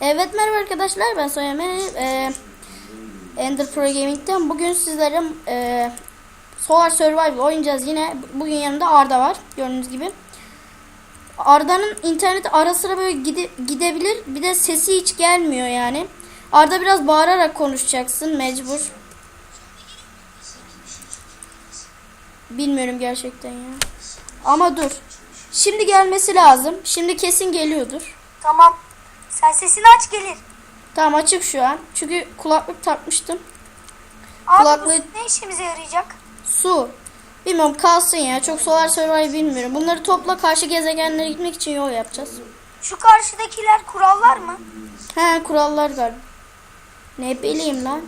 Evet merhaba arkadaşlar. Ben Soyame ee, Ender Pro Gaming'den bugün sizlere ee, Solar Survival oynayacağız. Yine bugün yanımda Arda var gördüğünüz gibi. Arda'nın interneti ara sıra böyle gide, gidebilir. Bir de sesi hiç gelmiyor yani. Arda biraz bağırarak konuşacaksın mecbur. Bilmiyorum gerçekten ya. Ama dur. Şimdi gelmesi lazım. Şimdi kesin geliyordur. Tamam. Sen sesini aç gelir. Tamam açık şu an. Çünkü kulaklık takmıştım. Abi Kulaklığı- bu ne işimize yarayacak? Su. Bilmiyorum kalsın ya. Çok Solar Survival bilmiyorum. Bunları topla karşı gezegenlere gitmek için yol yapacağız. Şu karşıdakiler kurallar mı? He kurallar galiba. Ne bileyim lan.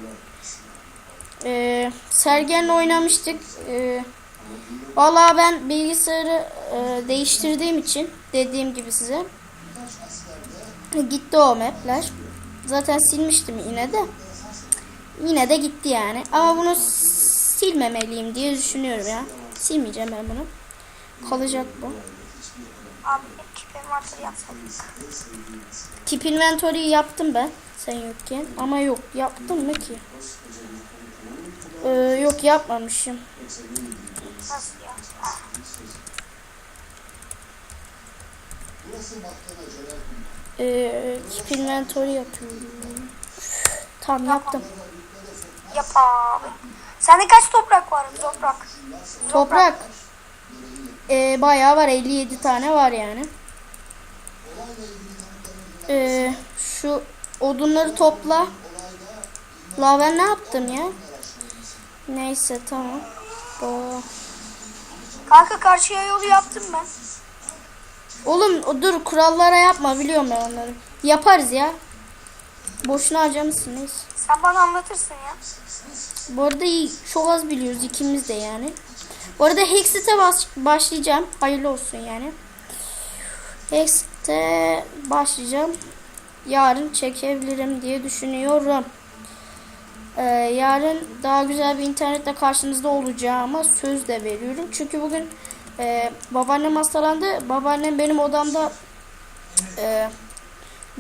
Ee, Sergen'le oynamıştık. Ee, Valla ben bilgisayarı e, değiştirdiğim için dediğim gibi size gitti o mapler. Zaten silmiştim yine de. Yine de gitti yani. Ama bunu silmemeliyim diye düşünüyorum ya. Silmeyeceğim ben bunu. Kalacak bu. Abi yapsadık. Tip inventory'yi yaptım ben. Sen yokken. Ama yok. Yaptım mı ki? Ee, yok yapmamışım. Nasıl ya? Ah, Keep inventory yapıyorum. Tamam yaptım. Yap abi. Sende kaç toprak var? Toprak. Toprak. Ee, bayağı var. 57 tane var yani. Ee, şu odunları topla. La ben ne yaptım ya? Neyse tamam. Oo. Kanka karşıya yolu yaptım ben. Oğlum o dur kurallara yapma biliyorum ben onları. Yaparız ya. Boşuna harcamışsın neyse. Sen bana anlatırsın ya. Bu arada iyi, çok az biliyoruz ikimiz de yani. Bu arada Hexit'e bas, başlayacağım. Hayırlı olsun yani. Hexit'e başlayacağım. Yarın çekebilirim diye düşünüyorum. Ee, yarın daha güzel bir internetle karşınızda olacağıma söz de veriyorum. Çünkü bugün e, babaannem hastalandı. Babaannem benim odamda e,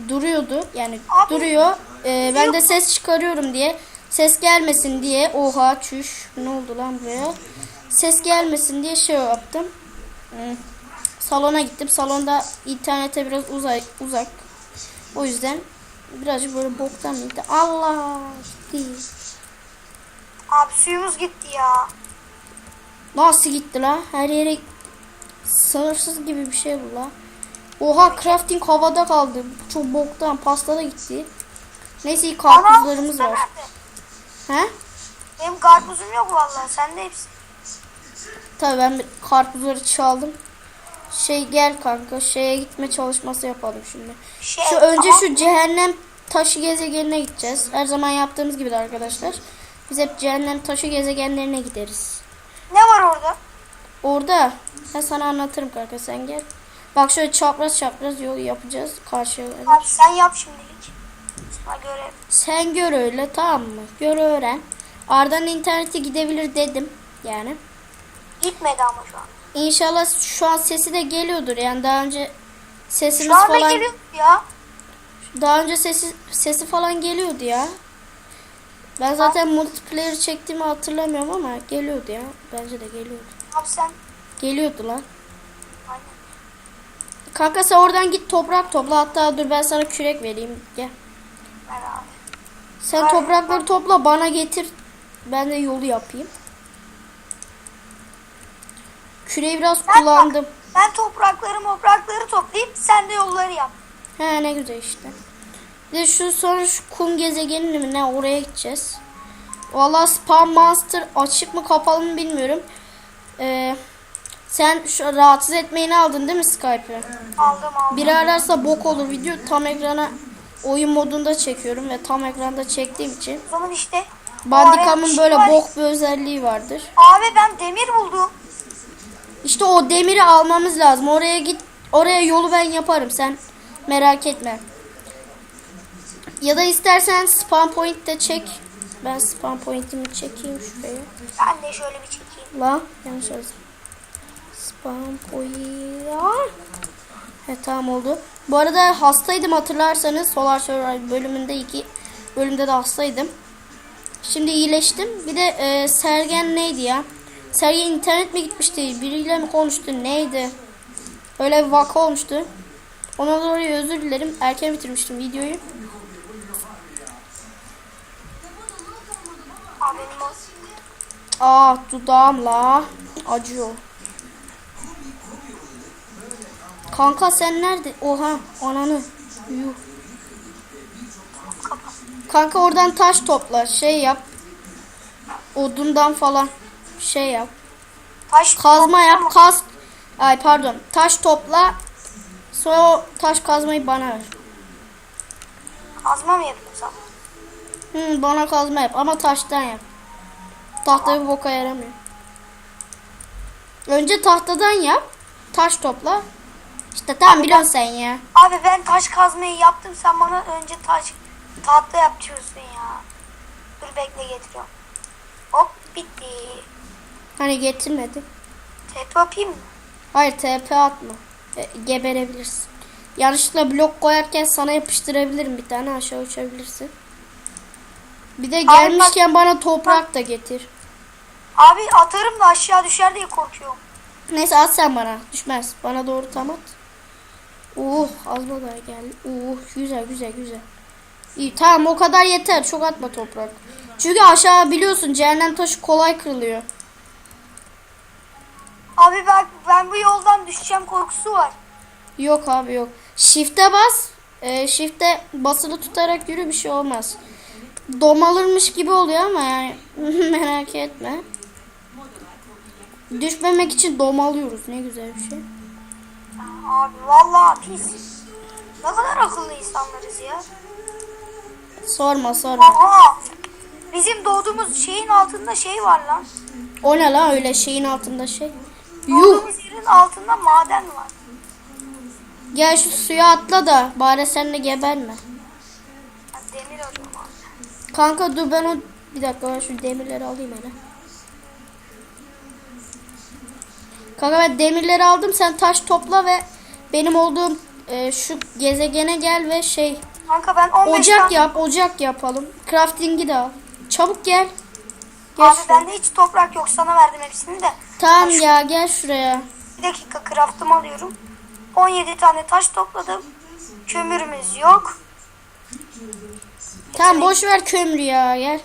duruyordu. Yani Abi, duruyor. E, ben de ses çıkarıyorum diye. Ses gelmesin diye. Oha çüş. Ne oldu lan buraya? Ses gelmesin diye şey yaptım. Hmm. Salona gittim. Salonda internete biraz uzak. uzak. O yüzden birazcık böyle boktan gitti. Allah gitti. Abi suyumuz gitti ya. Nasıl gitti la? Her yere sınırsız gibi bir şey bu la. Oha crafting havada kaldı. Çok boktan. Pasta da gitti. Neyse iyi karpuzlarımız var. nerede? He? Benim karpuzum yok vallahi. Sende hepsi. Tabii ben karpuzları çaldım. Şey gel kanka şeye gitme çalışması yapalım şimdi. Şey, Şu önce tamam. şu cehennem taşı gezegenine gideceğiz. Her zaman yaptığımız gibi de arkadaşlar. Biz hep cehennem taşı gezegenlerine gideriz. Ne var orada? Orada ben sana anlatırım kanka sen gel. Bak şöyle çapraz çapraz yol yapacağız karşıya. Abi sen yap şimdilik. Sana göre. Sen gör öyle tamam mı? Gör öğren. Arda'nın internete gidebilir dedim yani. Gitmedi ama şu an. İnşallah şu an sesi de geliyordur. Yani daha önce sesimiz Şu falan geliyor ya. daha önce sesi sesi falan geliyordu ya. Ben zaten multiplayer çektiğimi hatırlamıyorum ama geliyordu ya. Bence de geliyordu. Abi sen. Geliyordu lan. Aynen. Kanka sen oradan git toprak topla. Hatta dur ben sana kürek vereyim. Gel. Ver abi. Sen Ay, toprakları topla bana getir. Ben de yolu yapayım. Küreği biraz Ben kullandım. bak, ben toprakları toprakları toplayayım sen de yolları yap. He ne güzel işte. Bir de şu sonra şu kum gezegenine mi ne oraya gideceğiz. Valla spam monster açık mı kapalı mı bilmiyorum. Ee, sen şu rahatsız etmeyini aldın değil mi Skype'ı? Aldım aldım. Biri ararsa bok olur video tam ekrana oyun modunda çekiyorum ve tam ekranda çektiğim için. O zaman işte. Bandicam'ın böyle var. bok bir özelliği vardır. Abi ben demir buldum. İşte o demiri almamız lazım. Oraya git. Oraya yolu ben yaparım. Sen merak etme. Ya da istersen spam point de çek. Ben spam point'imi çekeyim şuraya. Ben de şöyle bir çekeyim. La yanlış yazdım. Spam point. He tamam oldu. Bu arada hastaydım hatırlarsanız Solar Survivor bölümünde iki bölümde de hastaydım. Şimdi iyileştim. Bir de e, Sergen neydi ya? Sergen internet mi gitmişti? Biriyle mi konuştu? Neydi? Öyle bir vaka olmuştu. Ona dolayı özür dilerim. Erken bitirmiştim videoyu. O. Aa dudağımla acıyor. Kanka sen nerede? Oha ananı. Yuh. Kanka oradan taş topla. Şey yap. Odundan falan şey yap. Taş Kazma yap. Kaz. Ay pardon. Taş topla. Sonra o taş kazmayı bana ver. Kazma mı yapıyorsun? Hı, bana kazma yap ama taştan yap. Tahta bir boka yaramıyor. Önce tahtadan yap. Taş topla. İşte tamam biliyorsun sen ya. Abi ben taş kazmayı yaptım. Sen bana önce taş tahta yapıyorsun ya. Dur bekle getiriyorum. Hop bitti. Hani getirmedi. Tep yapayım mı? Hayır TP atma. E, geberebilirsin. Yanlışlıkla blok koyarken sana yapıştırabilirim bir tane aşağı uçabilirsin. Bir de gelmişken bana toprak da getir. Abi atarım da aşağı düşer diye korkuyorum. Neyse at sen bana. Düşmez. Bana doğru tam at. Uh azma da geldi. Uh güzel güzel güzel. İyi tamam o kadar yeter. Çok atma toprak. Çünkü aşağı biliyorsun cehennem taşı kolay kırılıyor. Abi ben, ben bu yoldan düşeceğim korkusu var. Yok abi yok. Shift'e bas. E, shift'e basılı tutarak yürü bir şey olmaz. Domalırmış gibi oluyor ama yani merak etme. Düşmemek için domalıyoruz. Ne güzel bir şey. Abi vallahi pis. Ne kadar akıllı insanlarız ya. Sorma sorma. Aha. Bizim doğduğumuz şeyin altında şey var lan. O ne la öyle şeyin altında şey. Yuh. Doğduğumuz yerin altında maden var. Gel şu suya atla da bari sen de geberme. Demir arıyorum abi. Kanka dur ben o bir dakika ben şu demirleri alayım hele. Kanka ben demirleri aldım sen taş topla ve benim olduğum e, şu gezegene gel ve şey Kanka ben 15 ocak tane... yap ocak yapalım. Crafting'i de al. Çabuk gel. Gel Abi şuraya. bende hiç toprak yok sana verdim hepsini de. Tamam ya gel şuraya. Bir dakika craftımı alıyorum. 17 tane taş topladım. Kömürümüz yok. Tamam boş ver kömürü ya gel.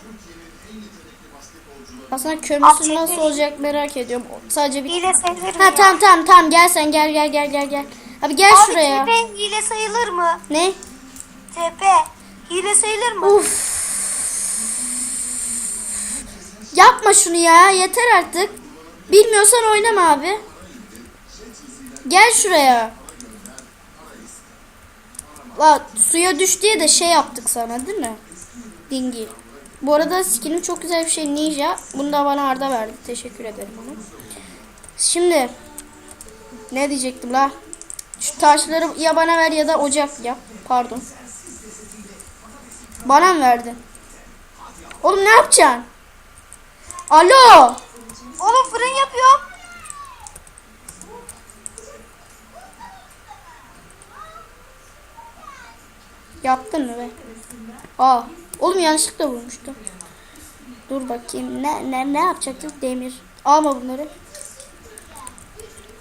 Aslında kömürsüz Abi, nasıl olacak merak ediyorum. Sadece bir Hile sayılır mı Ha ya? tamam tamam tamam gel sen gel gel gel gel gel. Abi gel Abi şuraya. TP hile sayılır mı? Ne? TP hile sayılır mı? Uf. Yapma şunu ya yeter artık. Bilmiyorsan oynama abi. Gel şuraya. La suya düş diye de şey yaptık sana değil mi? Dingil. Bu arada skinim çok güzel bir şey ninja. Bunu da bana Arda verdi. Teşekkür ederim ona. Şimdi ne diyecektim la? Şu taşları ya bana ver ya da ocak yap. Pardon. Bana mı verdin? Oğlum ne yapacaksın? Alo. Oğlum fırın yapıyorum. Yaptın mı be? Aa. Oğlum yanlışlıkla vurmuştum. Dur bakayım. Ne ne ne yapacaktık? Demir. Alma bunları.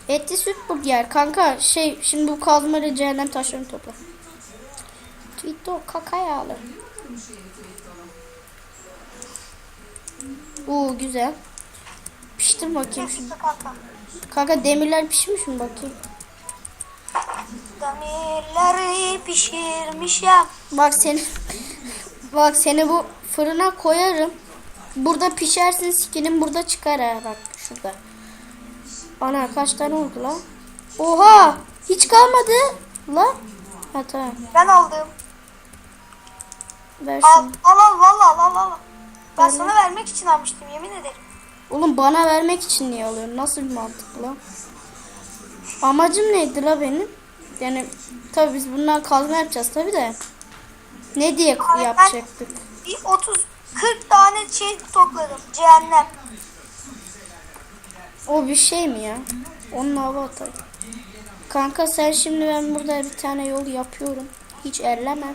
Etli süt burger. Kanka şey şimdi bu kazmayla cehennem taşlarını topla. Tito kaka yağlı. Oo güzel. Piştir bakayım şu. Kanka. Demirler pişmiş mi bakayım? Demirleri pişirmişim. Bak seni bak seni bu fırına koyarım. Burada pişersin skinin burada çıkar ha bak şurada. Ana kaç tane oldu la? Oha! Hiç kalmadı la. Ha tamam. Ben aldım. Ver Al şunu. al al valla al al al. Ben sana vermek için almıştım yemin ederim. Oğlum bana vermek için niye alıyorsun? Nasıl bir mantık la? Amacım neydi la benim? Yani tabii biz bundan kazma yapacağız tabii de. Ne diye ben- yapacaktık? Bir 30 40 tane şey topladım. Cehennem. O bir şey mi ya? Onun hava atar. Kanka sen şimdi ben burada bir tane yol yapıyorum. Hiç elleme.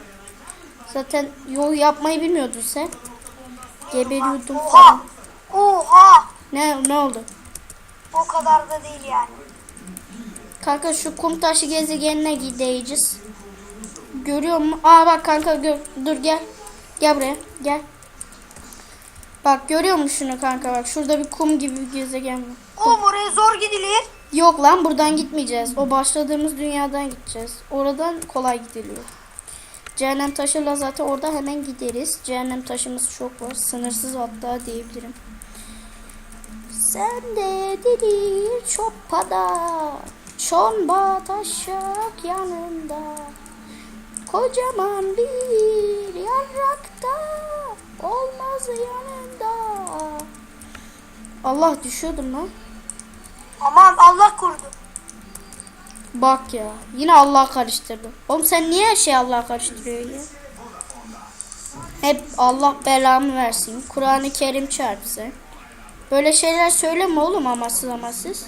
Zaten yol yapmayı bilmiyordun sen. Geberiyordum Oha. falan. Oha. Ne ne oldu? O kadar da değil yani. Kanka şu kum taşı gezegenine gideceğiz. Görüyor musun? Aa bak kanka gör. Dur gel. Gel buraya. Gel. Bak görüyor musun şunu kanka bak. Şurada bir kum gibi bir gezegen var. Oğlum oraya zor gidilir. Yok lan buradan gitmeyeceğiz. O başladığımız dünyadan gideceğiz. Oradan kolay gidiliyor. Cehennem taşıyla zaten orada hemen gideriz. Cehennem taşımız çok var. Sınırsız hatta diyebilirim. Sen de dedi çopada Çomba taşak yanında Kocaman bir yarrakta Olmaz yanında Allah düşüyordum lan. Aman Allah korudu. Bak ya. Yine Allah karıştırdı. Oğlum sen niye her şeyi Allah karıştırıyorsun ya? Hep Allah belamı versin. Kur'an-ı Kerim çarpsın. Böyle şeyler söyleme oğlum amasız amasız.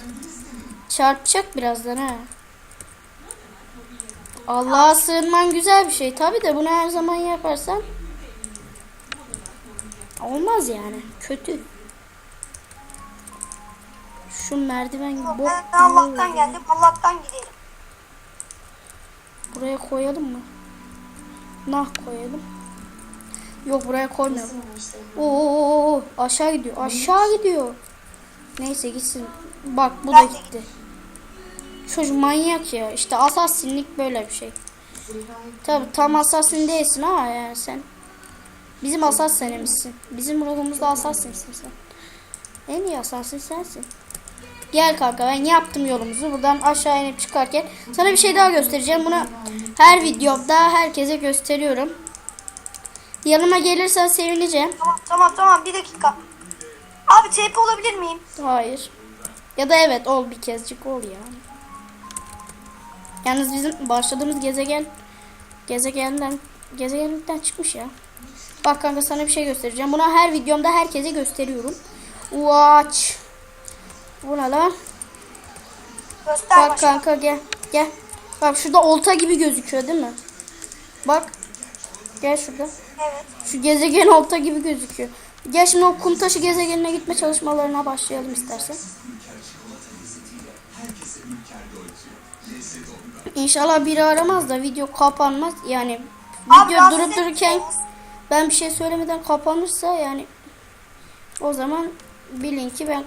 Çarpacak birazdan ha. Allah'a sığınman güzel bir şey. Tabi de bunu her zaman yaparsan olmaz yani. Kötü. Şu merdiven gibi Ben Allah'tan geldim. Allah'tan gidelim. Buraya koyalım mı? Nah koyalım. Yok buraya koymayalım. Oo aşağı gidiyor. Aşağı gidiyor. Neyse gitsin. Bak bu da gitti. Çocuk manyak ya. İşte asasinlik böyle bir şey. Tabi tam asasin değilsin ama yani sen bizim asasinimizsin. Bizim ruhumuzda asasinsin sen. En iyi asasin sensin. Gel kanka ben yaptım yolumuzu. Buradan aşağı inip çıkarken sana bir şey daha göstereceğim. Bunu her videomda herkese gösteriyorum. Yanıma gelirsen sevineceğim. Tamam tamam tamam bir dakika. Abi TP olabilir miyim? Hayır. Ya da evet ol bir kezcik ol yani. Yalnız bizim başladığımız gezegen gezegenden gezegenden çıkmış ya. Bak kanka sana bir şey göstereceğim. Bunu her videomda herkese gösteriyorum. Watch. Bu ne lan? Göster Bak başına. kanka gel. Gel. Bak şurada olta gibi gözüküyor değil mi? Bak. Gel şurada. Evet. Şu gezegen olta gibi gözüküyor. Gel şimdi o kum taşı gezegenine gitme çalışmalarına başlayalım istersen. İnşallah biri aramaz da video kapanmaz. Yani Abi video durup dururken ben bir şey söylemeden kapanırsa yani o zaman bilin ki ben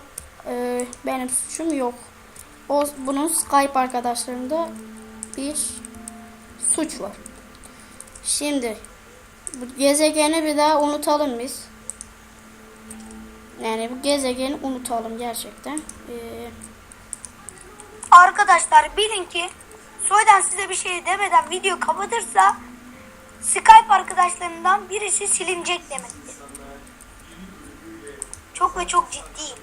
e, benim suçum yok. O bunun Skype arkadaşlarında bir suç var. Şimdi bu gezegeni bir daha unutalım biz. Yani bu gezegeni unutalım gerçekten. Ee, Arkadaşlar bilin ki Soydan size bir şey demeden video kapatırsa Skype arkadaşlarından birisi silinecek demektir. Çok ve çok ciddiyim.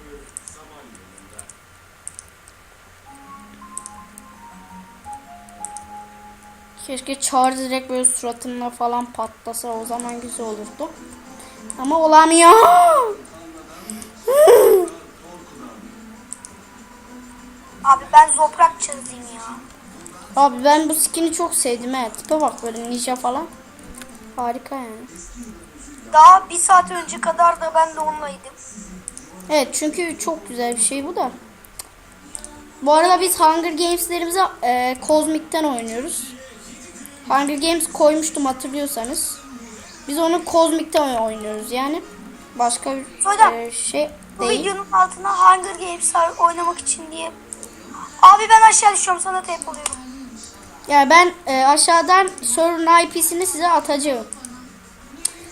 keşke Char direkt böyle suratına falan patlasa o zaman güzel olurdu. Ama olamıyor. Abi ben zoprak çizeyim ya. Abi ben bu skin'i çok sevdim he. Tipe bak böyle ninja falan. Harika yani. Daha bir saat önce kadar da ben de onunlaydım. Evet çünkü çok güzel bir şey bu da. Bu arada biz Hunger Games'lerimizi e, Cosmic'ten oynuyoruz. Hunger Games koymuştum hatırlıyorsanız. Biz onu Cosmic'ten oynuyoruz yani. Başka bir Hocam, e, şey Bu değil. videonun altına Hunger Games oynamak için diye. Abi ben aşağı düşüyorum sana tep oluyorum. Yani ben e, aşağıdan server'ın IP'sini size atacağım.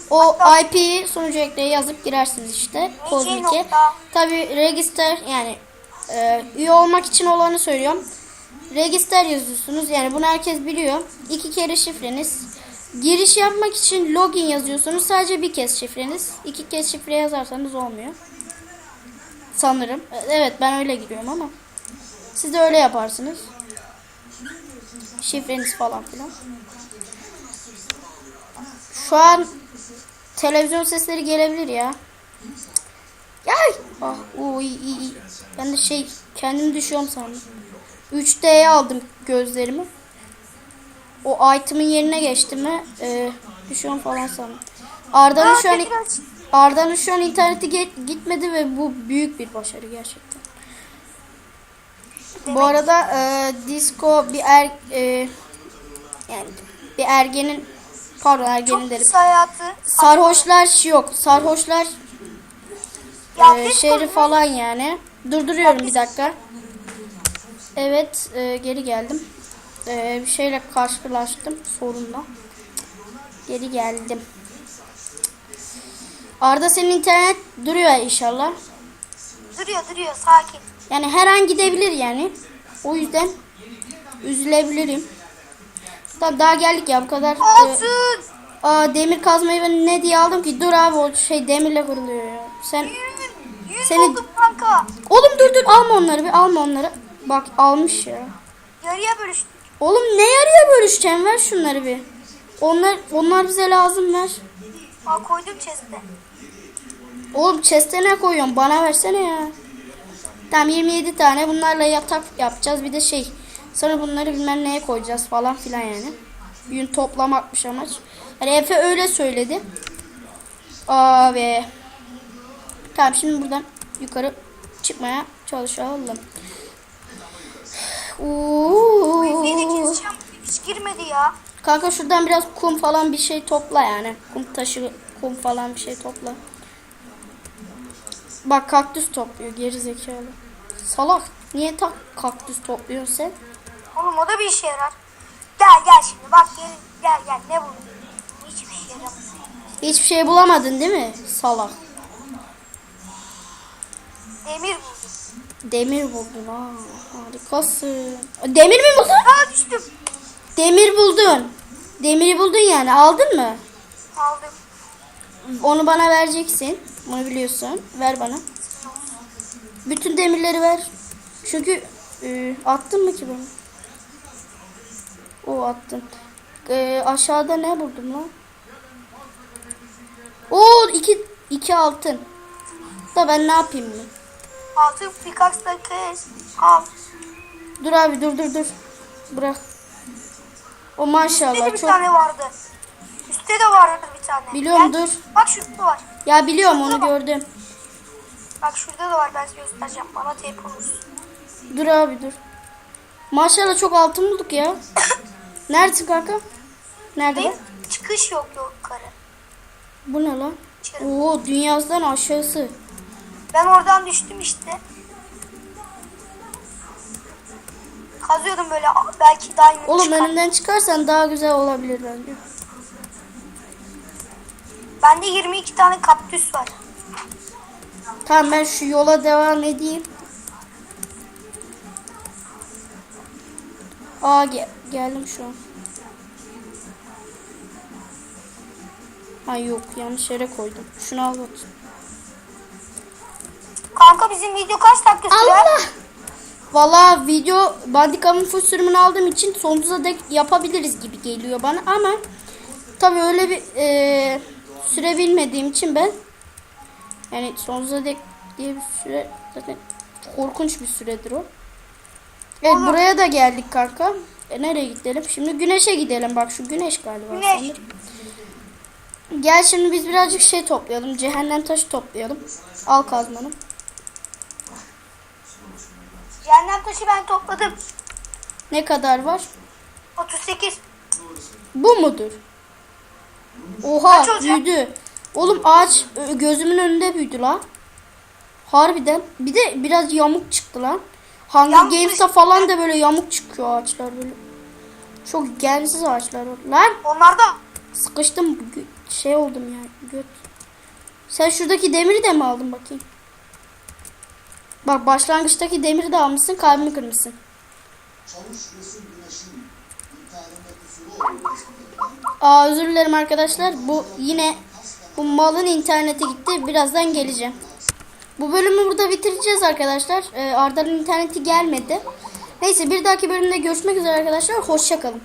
O IP'yi sunucu ekleye yazıp girersiniz işte Cosmic'e. nokta. Tabi register yani e, üye olmak için olanı söylüyorum. Register yazıyorsunuz yani bunu herkes biliyor. İki kere şifreniz. Giriş yapmak için login yazıyorsunuz. Sadece bir kez şifreniz. İki kez şifre yazarsanız olmuyor. Sanırım. E, Evet ben öyle giriyorum ama. Siz de öyle yaparsınız. Şifreniz falan filan. Şu an televizyon sesleri gelebilir ya. Yay! Ah, oo, iyi, iyi, iyi. Ben de şey kendim düşüyorum sandım. 3D'ye aldım gözlerimi. O item'ın yerine geçti mi? E, düşüyorum falan sandım. Arda'nın şu an Arda'nın şu an interneti gitmedi ve bu büyük bir başarı gerçekten. Bu arada e, disco bir er e, yani bir ergenin pardon ergenin Çok derim. hayatı. Sarhoşlar yok. Sarhoşlar Ya e, şehri falan yani. Durduruyorum bir dakika. Evet e, geri geldim. E, bir şeyle karşılaştım sorunla. Geri geldim. Arda senin internet duruyor inşallah. duruyor duruyor sakin. Yani her an gidebilir yani. O yüzden üzülebilirim. Da daha geldik ya bu kadar. e, Olsun. aa, demir kazmayı ben ne diye aldım ki? Dur abi o şey demirle kırılıyor ya. Sen buldum kanka. Oğlum dur dur alma onları bir alma onları. Bak almış ya. Yarıya bölüştük. Oğlum ne yarıya bölüşeceğim ver şunları bir. Onlar onlar bize lazım ver. Aa koydum chest'e. Oğlum chest'e ne koyuyorsun? Bana versene ya. Tamam 27 tane bunlarla yatak yapacağız. Bir de şey sonra bunları bilmem neye koyacağız falan filan yani. Gün toplamakmış amaç. Yani Efe öyle söyledi. Aa be. Tamam şimdi buradan yukarı çıkmaya çalışalım. Keseceğim. Hiç girmedi ya. Kanka şuradan biraz kum falan bir şey topla yani. Kum taşı, kum falan bir şey topla. Bak kaktüs topluyor geri zekalı. Salak. Niye tak kaktüs topluyorsun sen? Oğlum o da bir işe yarar. Gel gel şimdi bak gel gel gel ne buldun? Hiçbir şey yaramıyor. Hiçbir şey bulamadın değil mi? Salak. Demir buldum. Demir buldun ha. Harikasın. Demir mi buldun? Aa düştüm. Demir buldun. Demiri buldun yani. Aldın mı? Aldım. Onu bana vereceksin. Bunu biliyorsun. Ver bana. Bütün demirleri ver. Çünkü e, attın mı ki bunu? O attın. E, aşağıda ne buldum lan? Oo iki, iki altın. Da ben ne yapayım mı? Altın pickaxe'la kes. Al. Dur abi dur dur dur. Bırak. O Üstte de maşallah bir çok. tane vardı. Üstte de vardı tane. Biliyorum, Gel. dur. Bak şurada var. Ya biliyorum onu gördüm. Bak şurada da var ben size göstereceğim. Bana teyp olursun. Dur abi dur. Maşallah çok altın bulduk ya. Neredesin kanka? Nerede? Değil? Çıkış yok yok yukarı. Bu ne lan? İçeri. Oo dünyasından aşağısı. Ben oradan düştüm işte. Kazıyordum böyle belki diamond Oğlum çıkar. önümden çıkarsan daha güzel olabilir bence. Bende 22 tane kaktüs var. Tamam ben şu yola devam edeyim. Aa gel geldim şu an. Ha yok yanlış yere koydum. Şunu al bakayım. Kanka bizim video kaç dakika sürer? Allah! Valla video Bandicam'ın full sürümünü aldığım için sonsuza dek yapabiliriz gibi geliyor bana ama tabii öyle bir e, süre bilmediğim için ben yani sonsuza dek diye bir süre zaten korkunç bir süredir o. Evet Oğlum. buraya da geldik kanka. E, nereye gidelim? Şimdi güneşe gidelim. Bak şu güneş galiba. Güneş. sanırım. Gel şimdi biz birazcık şey toplayalım. Cehennem taşı toplayalım. Al kazmanı. Cehennem taşı ben topladım. Ne kadar var? 38. Bu mudur? Oha Kaç olacak? büyüdü. Oğlum ağaç ö, gözümün önünde büyüdü lan. Harbiden. Bir de biraz yamuk çıktı lan. Hunger Yamuk Games'ta falan da böyle yamuk çıkıyor ağaçlar böyle. Çok gensiz ağaçlar. Lan Onlar da sıkıştım. Şey oldum ya. Göt. Sen şuradaki demiri de mi aldın bakayım? Bak başlangıçtaki demiri de almışsın kalbimi kırmışsın. Aa özür dilerim arkadaşlar. Bu yine bu malın interneti gitti. Birazdan geleceğim. Bu bölümü burada bitireceğiz arkadaşlar. Ee, Arda'nın interneti gelmedi. Neyse bir dahaki bölümde görüşmek üzere arkadaşlar. Hoşçakalın.